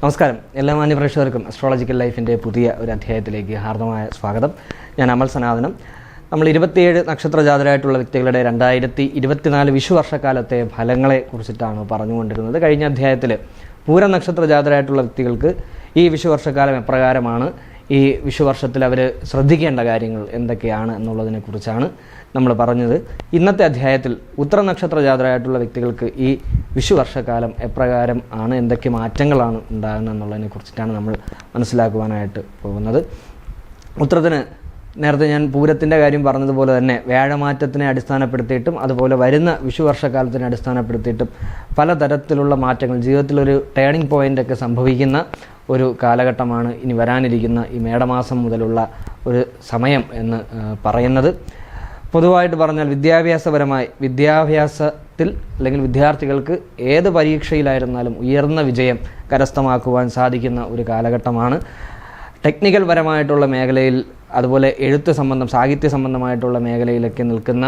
നമസ്കാരം. എല്ലാ മാന്യപ്രേക്ഷകർക്കും അസ്ട്രോളജിക്കൽ ലൈഫിന്റെ പുതിയ ഒരു അധ്യായത്തിലേക്ക് ഹാർദമായ സ്വാഗതം. ഞാൻ അമൽ സനാതനം. നമ്മൾ ഇരുപത്തിയേഴ് നക്ഷത്ര ജാതരായിട്ടുള്ള വ്യക്തികളുടെ രണ്ടായിരത്തി ഇരുപത്തിനാല് വിഷു വർഷക്കാലത്തെ ഫലങ്ങളെ കുറിച്ചിട്ടാണ് പറഞ്ഞുകൊണ്ടിരുന്നത്. കഴിഞ്ഞ അധ്യായത്തിൽ പൂര നക്ഷത്ര ജാതരായിട്ടുള്ള വ്യക്തികൾക്ക് ഈ വിഷുവർഷക്കാലം എപ്രകാരമാണ്? ഈ വിഷുവർഷത്തിൽ അവർ ശ്രദ്ധിക്കേണ്ട കാര്യങ്ങൾ എന്തൊക്കെയാണ് എന്നുള്ളതിനെക്കുറിച്ചാണ് നമ്മൾ പറഞ്ഞത്. ഇന്നത്തെ അധ്യായത്തിൽ ഉത്തര നക്ഷത്ര ജാതരായിട്ടുള്ള വ്യക്തികൾക്ക് ഈ വിഷു വർഷക്കാലം എപ്രകാരം ആണ് എന്തൊക്കെ മാറ്റങ്ങളാണ് ഉണ്ടാകുന്നത് എന്നുള്ളതിനെ കുറിച്ചിട്ടാണ് നമ്മൾ മനസ്സിലാക്കുവാനായിട്ട് പോകുന്നത്. ഉത്തരത്തിന് നേരത്തെ ഞാൻ പൂരത്തിന്റെ കാര്യം പറഞ്ഞതുപോലെ തന്നെ വ്യാഴമാറ്റത്തിനെ അടിസ്ഥാനപ്പെടുത്തിയിട്ടും അതുപോലെ വരുന്ന വിഷു വർഷക്കാലത്തിനെ അടിസ്ഥാനപ്പെടുത്തിയിട്ടും പലതരത്തിലുള്ള മാറ്റങ്ങൾ ജീവിതത്തിലൊരു ടേണിംഗ് പോയിന്റ് ഒക്കെ സംഭവിക്കുന്ന ഒരു കാലഘട്ടമാണ് ഇനി വരാനിരിക്കുന്ന ഈ മേടമാസം മുതലുള്ള ഒരു സമയം എന്ന് പറയുന്നത്. പൊതുവായിട്ട് പറഞ്ഞാൽ വിദ്യാഭ്യാസപരമായി വിദ്യാഭ്യാസത്തിൽ അല്ലെങ്കിൽ വിദ്യാർത്ഥികൾക്ക് ഏത് പരീക്ഷയിലായിരുന്നാലും ഉയർന്ന വിജയം കരസ്ഥമാക്കുവാൻ സാധിക്കുന്ന ഒരു കാലഘട്ടമാണ്. ടെക്നിക്കൽ പരമായിട്ടുള്ള മേഖലയിൽ അതുപോലെ എഴുത്ത് സംബന്ധം സാഹിത്യ സംബന്ധമായിട്ടുള്ള മേഖലയിലൊക്കെ നിൽക്കുന്ന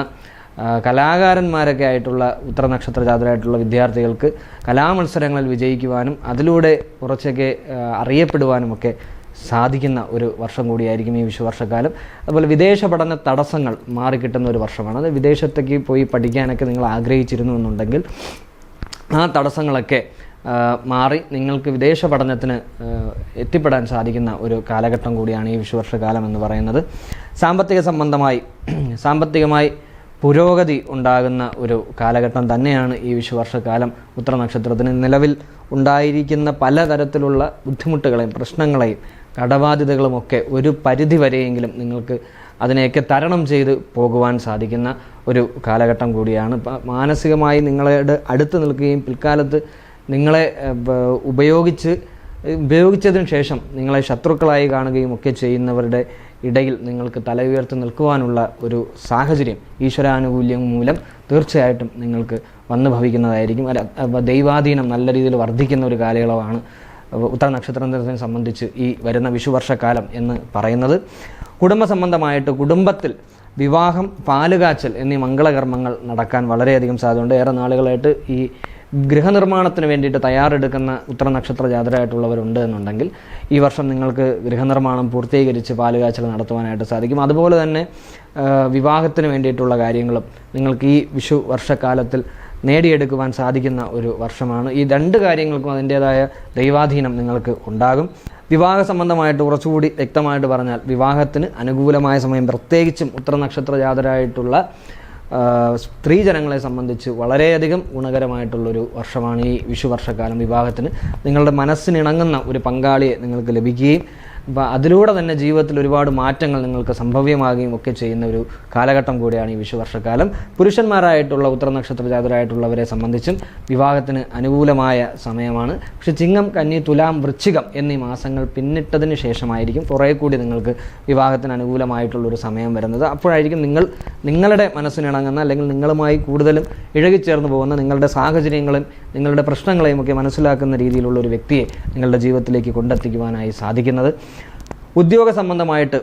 കലാകാരന്മാരൊക്കെ ആയിട്ടുള്ള ഉത്തരനക്ഷത്ര ജാതരായിട്ടുള്ള വിദ്യാർത്ഥികൾക്ക് കലാമത്സരങ്ങളിൽ വിജയിക്കുവാനും അതിലൂടെ കുറച്ചൊക്കെ അറിയപ്പെടുവാനുമൊക്കെ സാധിക്കുന്ന ഒരു വർഷം കൂടിയായിരിക്കും ഈ വിഷുവർഷക്കാലം അതുപോലെ വിദേശ പഠന തടസ്സങ്ങൾ മാറിക്കിട്ടുന്ന ഒരു വർഷമാണ്. അത് വിദേശത്തേക്ക് പോയി പഠിക്കാനൊക്കെ നിങ്ങൾ ആഗ്രഹിച്ചിരുന്നു എന്നുണ്ടെങ്കിൽ ആ തടസ്സങ്ങളൊക്കെ മാറി നിങ്ങൾക്ക് വിദേശ പഠനത്തിന് എത്തിപ്പെടാൻ സാധിക്കുന്ന ഒരു കാലഘട്ടം കൂടിയാണ് ഈ വിഷുവർഷകാലം എന്ന് പറയുന്നത്. സാമ്പത്തിക സംബന്ധമായി സാമ്പത്തികമായി പുരോഗതി ഉണ്ടാകുന്ന ഒരു കാലഘട്ടം തന്നെയാണ് ഈ വിഷുവർഷക്കാലം ഉത്തര നക്ഷത്രത്തിന് നിലവിൽ ഉണ്ടായിരിക്കുന്ന പലതരത്തിലുള്ള ബുദ്ധിമുട്ടുകളെയും പ്രശ്നങ്ങളെയും കടബാധ്യതകളുമൊക്കെ ഒരു പരിധി വരെയെങ്കിലും നിങ്ങൾക്ക് അതിനെയൊക്കെ തരണം ചെയ്ത് പോകുവാൻ സാധിക്കുന്ന ഒരു കാലഘട്ടം കൂടിയാണ്. മാനസികമായി നിങ്ങളുടെ അടുത്ത് നിൽക്കുകയും പിൽക്കാലത്ത് നിങ്ങളെ ഉപയോഗിച്ച് ഉപയോഗിച്ചതിന് ശേഷം നിങ്ങളെ ശത്രുക്കളായി കാണുകയും ഒക്കെ ചെയ്യുന്നവരുടെ ഇടയിൽ നിങ്ങൾക്ക് തല ഉയർത്തി നിൽക്കുവാനുള്ള ഒരു സാഹചര്യം ഈശ്വരാനുകൂല്യം മൂലം തീർച്ചയായിട്ടും നിങ്ങൾക്ക് വന്നു ഭവിക്കുന്നതായിരിക്കും. ദൈവാധീനം നല്ല രീതിയിൽ വർദ്ധിക്കുന്ന ഒരു കാലയളവാണ് ഉത്തര നക്ഷത്രത്തിനെ സംബന്ധിച്ച് ഈ വരുന്ന വിഷുവർഷക്കാലം എന്ന് പറയുന്നത്. കുടുംബ സംബന്ധമായിട്ട് കുടുംബത്തിൽ വിവാഹം പാലുകാച്ചൽ എന്നീ മംഗളകർമ്മങ്ങൾ നടക്കാൻ വളരെയധികം സാധ്യതയുണ്ട്. ഏറെ നാളുകളായിട്ട് ഈ ഗൃഹനിർമ്മാണത്തിന് വേണ്ടിയിട്ട് തയ്യാറെടുക്കുന്ന ഉത്തര നക്ഷത്ര ജാതരായിട്ടുള്ളവരുണ്ട് എന്നുണ്ടെങ്കിൽ ഈ വർഷം നിങ്ങൾക്ക് ഗൃഹനിർമ്മാണം പൂർത്തീകരിച്ച് പാലുകാച്ചൽ നടത്തുവാനായിട്ട് സാധിക്കും. അതുപോലെ തന്നെ വിവാഹത്തിന് വേണ്ടിയിട്ടുള്ള കാര്യങ്ങളും നിങ്ങൾക്ക് ഈ വിഷു വർഷക്കാലത്തിൽ നേടിയെടുക്കുവാൻ സാധിക്കുന്ന ഒരു വർഷമാണ്. ഈ രണ്ട് കാര്യങ്ങൾക്കും അതിന്റേതായ ദൈവാധീനം നിങ്ങൾക്ക് ഉണ്ടാകും. വിവാഹ സംബന്ധമായിട്ട് കുറച്ചുകൂടി വ്യക്തമായിട്ട് പറഞ്ഞാൽ വിവാഹത്തിന് അനുകൂലമായ സമയം പ്രത്യേകിച്ചും ഉത്തര നക്ഷത്ര ജാതരായിട്ടുള്ള സ്ത്രീ സ്ത്രീജനങ്ങളെ സംബന്ധിച്ച് വളരെയധികം ഗുണകരമായിട്ടുള്ളൊരു വർഷമാണ് ഈ വിഷു വർഷക്കാലം വിവാഹത്തിന്. നിങ്ങളുടെ മനസ്സിനിണങ്ങുന്ന ഒരു പങ്കാളിയെ നിങ്ങൾക്ക് ലഭിക്കുകയും അതിലൂടെ തന്നെ ജീവിതത്തിൽ ഒരുപാട് മാറ്റങ്ങൾ നിങ്ങൾക്ക് സംഭവ്യമാകുകയും ഒക്കെ ചെയ്യുന്ന ഒരു കാലഘട്ടം കൂടിയാണ് ഈ വിഷുവർഷക്കാലം പുരുഷന്മാരായിട്ടുള്ള ഉത്തര നക്ഷത്ര ജാതരായിട്ടുള്ളവരെ സംബന്ധിച്ചും വിവാഹത്തിന് അനുകൂലമായ സമയമാണ്. പക്ഷെ ചിങ്ങം കന്നി തുലാം വൃശ്ചികം എന്നീ മാസങ്ങൾ പിന്നിട്ടതിന് ശേഷമായിരിക്കും കുറേ കൂടി നിങ്ങൾക്ക് വിവാഹത്തിന് അനുകൂലമായിട്ടുള്ള ഒരു സമയം വരുന്നത്. അപ്പോഴായിരിക്കും നിങ്ങൾ നിങ്ങളുടെ മനസ്സിനിണങ്ങുന്ന അല്ലെങ്കിൽ നിങ്ങളുമായി കൂടുതലും ഇഴകിച്ചേർന്ന് പോകുന്ന നിങ്ങളുടെ സാഹചര്യങ്ങളും നിങ്ങളുടെ പ്രശ്നങ്ങളെയും ഒക്കെ മനസ്സിലാക്കുന്ന രീതിയിലുള്ള ഒരു വ്യക്തിയെ നിങ്ങളുടെ ജീവിതത്തിലേക്ക് കൊണ്ടെത്തിക്കുവാനായി സാധിക്കുന്നത്. ഉദ്യോഗ സംബന്ധമായിട്ട്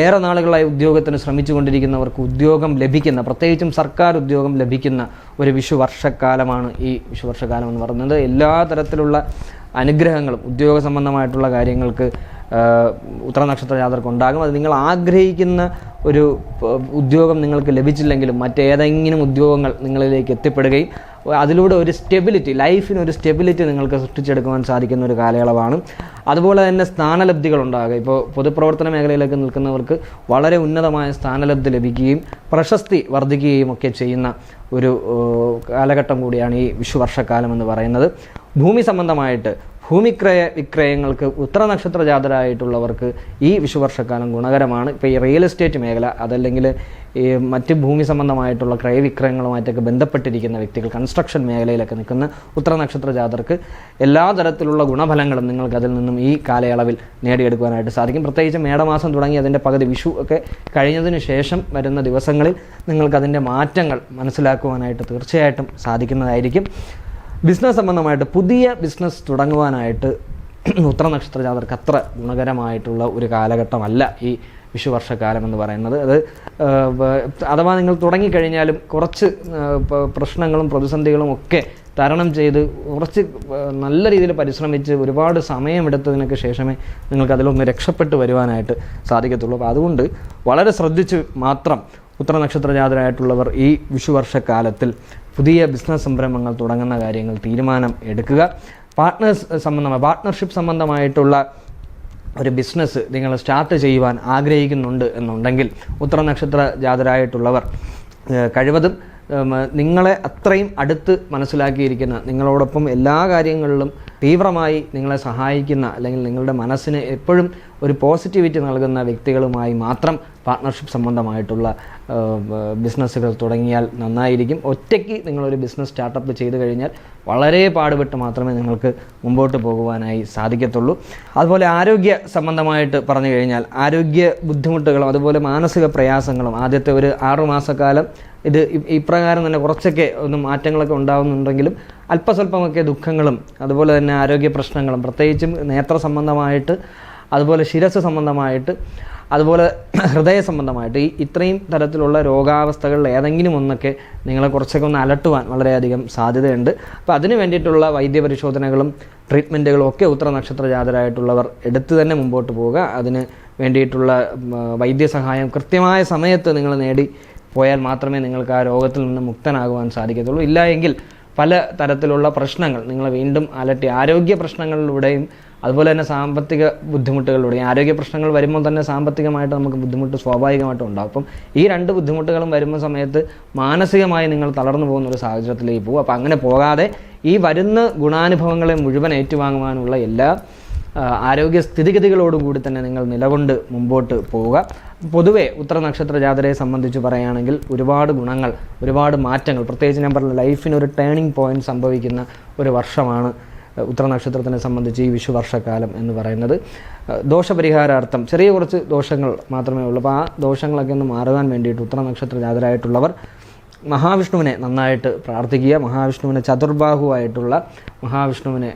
ഏറെ നാളുകളായി ഉദ്യോഗത്തിന് ശ്രമിച്ചുകൊണ്ടിരിക്കുന്നവർക്ക് ഉദ്യോഗം ലഭിക്കുന്ന പ്രത്യേകിച്ചും സർക്കാർ ഉദ്യോഗം ലഭിക്കുന്ന ഒരു വിഷുവർഷക്കാലമാണ് ഈ വിഷുവർഷക്കാലം എന്ന് പറയുന്നത്. എല്ലാ തരത്തിലുള്ള അനുഗ്രഹങ്ങളും ഉദ്യോഗ സംബന്ധമായിട്ടുള്ള കാര്യങ്ങൾക്ക് ഉത്തരനക്ഷത്ര ഉത്തര നക്ഷത്ര ജാതർക്ക് ഉണ്ടാകും. അത് നിങ്ങൾ ആഗ്രഹിക്കുന്ന ഒരു ഉദ്യോഗം നിങ്ങൾക്ക് ലഭിച്ചില്ലെങ്കിലും മറ്റേതെങ്കിലും ഉദ്യോഗങ്ങൾ നിങ്ങളിലേക്ക് എത്തിപ്പെടുകയും അതിലൂടെ ഒരു സ്റ്റെബിലിറ്റി ലൈഫിന് ഒരു സ്റ്റെബിലിറ്റി നിങ്ങൾക്ക് സൃഷ്ടിച്ചെടുക്കുവാൻ സാധിക്കുന്ന ഒരു കാലയളവാണ്. അതുപോലെ തന്നെ സ്ഥാനലബ്ധികൾ ഉണ്ടാകുക. ഇപ്പോൾ പൊതുപ്രവർത്തന മേഖലയിലേക്ക് നിൽക്കുന്നവർക്ക് വളരെ ഉന്നതമായ സ്ഥാനലബ്ധി ലഭിക്കുകയും പ്രശസ്തി വർദ്ധിക്കുകയും ഒക്കെ ചെയ്യുന്ന ഒരു കാലഘട്ടം കൂടിയാണ് ഈ വിഷുവർഷക്കാലം എന്ന് പറയുന്നത്. ഭൂമി സംബന്ധമായിട്ട് ഭൂമിക്രയ വിക്രയങ്ങൾക്ക് ഉത്തര നക്ഷത്ര ജാതരായിട്ടുള്ളവർക്ക് ഈ വിഷുവർഷക്കാലം ഗുണകരമാണ്. ഇപ്പോൾ ഈ റിയൽ എസ്റ്റേറ്റ് മേഖല അതല്ലെങ്കിൽ ഈ മറ്റ് ഭൂമി സംബന്ധമായിട്ടുള്ള ക്രയവിക്രയങ്ങളുമായിട്ടൊക്കെ ബന്ധപ്പെട്ടിരിക്കുന്ന വ്യക്തികൾ കൺസ്ട്രക്ഷൻ മേഖലയിലൊക്കെ നിൽക്കുന്ന ഉത്തര നക്ഷത്ര ജാതർക്ക് എല്ലാ തരത്തിലുള്ള ഗുണഫലങ്ങളും നിങ്ങൾക്ക് അതിൽ നിന്നും ഈ കാലയളവിൽ നേടിയെടുക്കുവാനായിട്ട് സാധിക്കും. പ്രത്യേകിച്ച് മേടമാസം തുടങ്ങി അതിന്റെ പകുതി വിഷു ഒക്കെ കഴിഞ്ഞതിന് ശേഷം വരുന്ന ദിവസങ്ങളിൽ നിങ്ങൾക്ക് അതിന്റെ മാറ്റങ്ങൾ മനസ്സിലാക്കുവാനായിട്ട് തീർച്ചയായിട്ടും സാധിക്കുന്നതായിരിക്കും. ബിസിനസ് സംബന്ധമായിട്ട് പുതിയ ബിസിനസ് തുടങ്ങുവാനായിട്ട് ഉത്തര നക്ഷത്ര ജാതർക്ക് അത്ര ഗുണകരമായിട്ടുള്ള ഒരു കാലഘട്ടമല്ല ഈ വിഷുവർഷക്കാലം എന്ന് പറയുന്നത്. അത് അഥവാ നിങ്ങൾ തുടങ്ങിക്കഴിഞ്ഞാലും കുറച്ച് പ്രശ്നങ്ങളും പ്രതിസന്ധികളും ഒക്കെ തരണം ചെയ്ത് കുറച്ച് നല്ല രീതിയിൽ പരിശ്രമിച്ച് ഒരുപാട് സമയമെടുത്തതിനൊക്കെ ശേഷമേ നിങ്ങൾക്ക് അതിലൊന്ന് രക്ഷപ്പെട്ട് വരുവാനായിട്ട് സാധിക്കത്തുള്ളൂ. അപ്പോൾ അതുകൊണ്ട് വളരെ ശ്രദ്ധിച്ച് മാത്രം ഉത്തരനക്ഷത്ര ജാതരായിട്ടുള്ളവർ ഈ വിഷുവർഷക്കാലത്തിൽ പുതിയ ബിസിനസ് സംരംഭങ്ങൾ തുടങ്ങുന്ന കാര്യങ്ങൾ തീരുമാനം എടുക്കുക. പാർട്ട്നേഴ്സ് സംബന്ധമായ പാർട്ട്ണർഷിപ്പ് സംബന്ധമായിട്ടുള്ള ഒരു ബിസിനസ് നിങ്ങൾ സ്റ്റാർട്ട് ചെയ്യുവാൻ ആഗ്രഹിക്കുന്നുണ്ട് എന്നുണ്ടെങ്കിൽ ഉത്തരനക്ഷത്ര ജാതരായിട്ടുള്ളവർ കഴിവതും നിങ്ങളെ അത്രയും അടുത്ത് മനസ്സിലാക്കിയിരിക്കുന്ന നിങ്ങളോടൊപ്പം എല്ലാ കാര്യങ്ങളിലും തീവ്രമായി നിങ്ങളെ സഹായിക്കുന്ന അല്ലെങ്കിൽ നിങ്ങളുടെ മനസ്സിന് എപ്പോഴും ഒരു പോസിറ്റിവിറ്റി നൽകുന്ന വ്യക്തികളുമായി മാത്രം പാർട്ട്ണർഷിപ്പ് സംബന്ധമായിട്ടുള്ള ബിസിനസ്സുകൾ തുടങ്ങിയാൽ നന്നായിരിക്കും. ഒറ്റയ്ക്ക് നിങ്ങളൊരു ബിസിനസ് സ്റ്റാർട്ടപ്പ് ചെയ്തു കഴിഞ്ഞാൽ വളരെ പാടുപെട്ട് മാത്രമേ നിങ്ങൾക്ക് മുമ്പോട്ട് പോകുവാനായി സാധിക്കത്തുള്ളൂ. അതുപോലെ ആരോഗ്യ സംബന്ധമായിട്ട് പറഞ്ഞു കഴിഞ്ഞാൽ ആരോഗ്യ ബുദ്ധിമുട്ടുകളും അതുപോലെ മാനസിക പ്രയാസങ്ങളും ആദ്യത്തെ ഒരു ആറുമാസക്കാലം ഇത് ഇപ്രകാരം തന്നെ കുറച്ചൊക്കെ ഒന്ന് മാറ്റങ്ങളൊക്കെ ഉണ്ടാകുന്നുണ്ടെങ്കിലും അല്പസ്വല്പമൊക്കെ ദുഃഖങ്ങളും അതുപോലെ തന്നെ ആരോഗ്യ പ്രശ്നങ്ങളും പ്രത്യേകിച്ചും നേത്ര സംബന്ധമായിട്ട് അതുപോലെ ശിരസ് സംബന്ധമായിട്ട് അതുപോലെ ഹൃദയ സംബന്ധമായിട്ട് ഈ ഇത്രയും തരത്തിലുള്ള രോഗാവസ്ഥകളിൽ ഏതെങ്കിലും ഒന്നൊക്കെ നിങ്ങളെ കുറച്ചൊക്കെ ഒന്ന് അലട്ടുവാൻ വളരെയധികം സാധ്യതയുണ്ട്. അപ്പോൾ അതിന് വേണ്ടിയിട്ടുള്ള വൈദ്യ പരിശോധനകളും ട്രീറ്റ്മെന്റുകളും ഒക്കെ ഉത്തര നക്ഷത്ര ജാതരായിട്ടുള്ളവർ എടുത്തു തന്നെ മുമ്പോട്ട് പോവുക. അതിന് വേണ്ടിയിട്ടുള്ള വൈദ്യസഹായം കൃത്യമായ സമയത്ത് നിങ്ങൾ നേടി പോയാൽ മാത്രമേ നിങ്ങൾക്ക് ആ രോഗത്തിൽ നിന്ന് മുക്തനാകുവാൻ സാധിക്കത്തുള്ളൂ. ഇല്ല എങ്കിൽ പല തരത്തിലുള്ള പ്രശ്നങ്ങൾ നിങ്ങളെ വീണ്ടും അലട്ടി ആരോഗ്യ പ്രശ്നങ്ങളിലൂടെയും അതുപോലെ തന്നെ സാമ്പത്തിക ബുദ്ധിമുട്ടുകളിലൂടെയും ആരോഗ്യ പ്രശ്നങ്ങൾ വരുമ്പോൾ തന്നെ സാമ്പത്തികമായിട്ട് നമുക്ക് ബുദ്ധിമുട്ട് സ്വാഭാവികമായിട്ടും ഉണ്ടാകും. അപ്പം ഈ രണ്ട് ബുദ്ധിമുട്ടുകളും വരുന്ന സമയത്ത് മാനസികമായി നിങ്ങൾ തളർന്നു പോകുന്ന ഒരു സാഹചര്യത്തിലേക്ക് പോകും. അപ്പോൾ അങ്ങനെ പോകാതെ ഈ വരുന്ന ഗുണാനുഭവങ്ങളെ മുഴുവൻ ഏറ്റുവാങ്ങുവാനുള്ള എല്ലാ ആരോഗ്യ സ്ഥിതിഗതികളോടും കൂടി തന്നെ നിങ്ങൾ നിലകൊണ്ട് മുമ്പോട്ട് പോവുക. പൊതുവെ ഉത്തര നക്ഷത്ര ജാതരയെ സംബന്ധിച്ച് പറയുകയാണെങ്കിൽ ഒരുപാട് ഗുണങ്ങൾ ഒരുപാട് മാറ്റങ്ങൾ പ്രത്യേകിച്ച് ഞാൻ പറഞ്ഞ ലൈഫിന് ഒരു ടേണിംഗ് പോയിന്റ് സംഭവിക്കുന്ന ഒരു വർഷമാണ് ഉത്തര നക്ഷത്രത്തിനെ സംബന്ധിച്ച് ഈ വിഷുവർഷക്കാലം എന്ന് പറയുന്നത്. ദോഷപരിഹാരാർത്ഥം ചെറിയ കുറച്ച് ദോഷങ്ങൾ മാത്രമേ ഉള്ളൂ. അപ്പോൾ ആ ദോഷങ്ങളൊക്കെ ഒന്ന് മാറുവാൻ വേണ്ടിയിട്ട് ഉത്തര നക്ഷത്ര ജാതരായിട്ടുള്ളവർ മഹാവിഷ്ണുവിനെ നന്നായിട്ട് പ്രാർത്ഥിക്കുക മഹാവിഷ്ണുവിനെ ചതുർബാഹുവായിട്ടുള്ള മഹാവിഷ്ണുവിനെ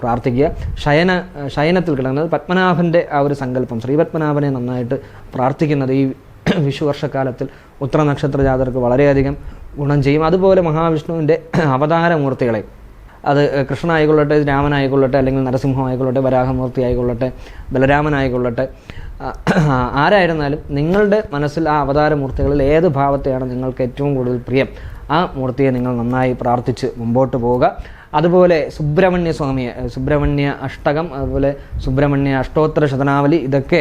പ്രാർത്ഥിക്കുക. ശയന ശയനത്തിൽ കിടക്കുന്നത് പത്മനാഭന്റെ ആ ഒരു സങ്കല്പം. ശ്രീ പത്മനാഭനെ നന്നായിട്ട് പ്രാർത്ഥിക്കുന്നത് ഈ വിഷു വർഷക്കാലത്തിൽ ഉത്തര നക്ഷത്ര ജാതർക്ക് വളരെയധികം ഗുണം ചെയ്യും. അതുപോലെ മഹാവിഷ്ണുവിന്റെ അവതാരമൂർത്തികളെ അത് കൃഷ്ണനായിക്കൊള്ളട്ടെ രാമനായിക്കൊള്ളട്ടെ അല്ലെങ്കിൽ നരസിംഹം ആയിക്കൊള്ളട്ടെ വരാഹമൂർത്തി ആയിക്കൊള്ളട്ടെ ബലരാമനായിക്കൊള്ളട്ടെ ആരായിരുന്നാലും നിങ്ങളുടെ മനസ്സിൽ ആ അവതാരമൂർത്തികളിൽ ഏത് ഭാവത്തെയാണ് നിങ്ങൾക്ക് ഏറ്റവും കൂടുതൽ പ്രിയം? ആ മൂർത്തിയെ നിങ്ങൾ നന്നായി പ്രാർത്ഥിച്ച് മുമ്പോട്ട് പോവുക. അതുപോലെ സുബ്രഹ്മണ്യ സ്വാമിയെ സുബ്രഹ്മണ്യ അഷ്ടകം അതുപോലെ സുബ്രഹ്മണ്യ അഷ്ടോത്തര ശതനാവലി ഇതൊക്കെ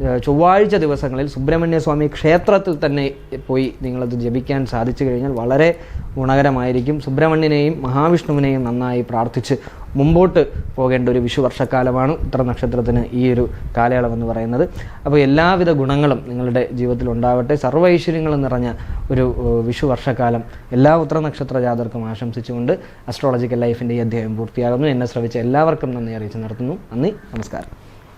ചൊവ്വാഴ്ച ദിവസങ്ങളിൽ സുബ്രഹ്മണ്യസ്വാമി ക്ഷേത്രത്തിൽ തന്നെ പോയി നിങ്ങളത് ജപിക്കാൻ സാധിച്ചു കഴിഞ്ഞാൽ വളരെ ഗുണകരമായിരിക്കും. സുബ്രഹ്മണ്യനെയും മഹാവിഷ്ണുവിനെയും നന്നായി പ്രാർത്ഥിച്ച് മുമ്പോട്ട് പോകേണ്ട ഒരു വിഷു വർഷക്കാലമാണ് ഉത്തര നക്ഷത്രത്തിന് ഈ ഒരു കാലയളവെന്ന് പറയുന്നത്. അപ്പോൾ എല്ലാവിധ ഗുണങ്ങളും നിങ്ങളുടെ ജീവിതത്തിൽ ഉണ്ടാവട്ടെ. സർവ നിറഞ്ഞ ഒരു വിഷുവർഷക്കാലം വിഷു വർഷക്കാലം എല്ലാ ഉത്തര നക്ഷത്ര ജാതർക്കും ആശംസിച്ചുകൊണ്ട് അസ്ട്രോളജിക്കൽ ലൈഫിന്റെ ഈ അധ്യായം പൂർത്തിയാകുന്നു. എന്നെ ശ്രവിച്ച എല്ലാവർക്കും നന്ദി അറിയിച്ച് നിർത്തുന്നു. നന്ദി. നമസ്കാരം.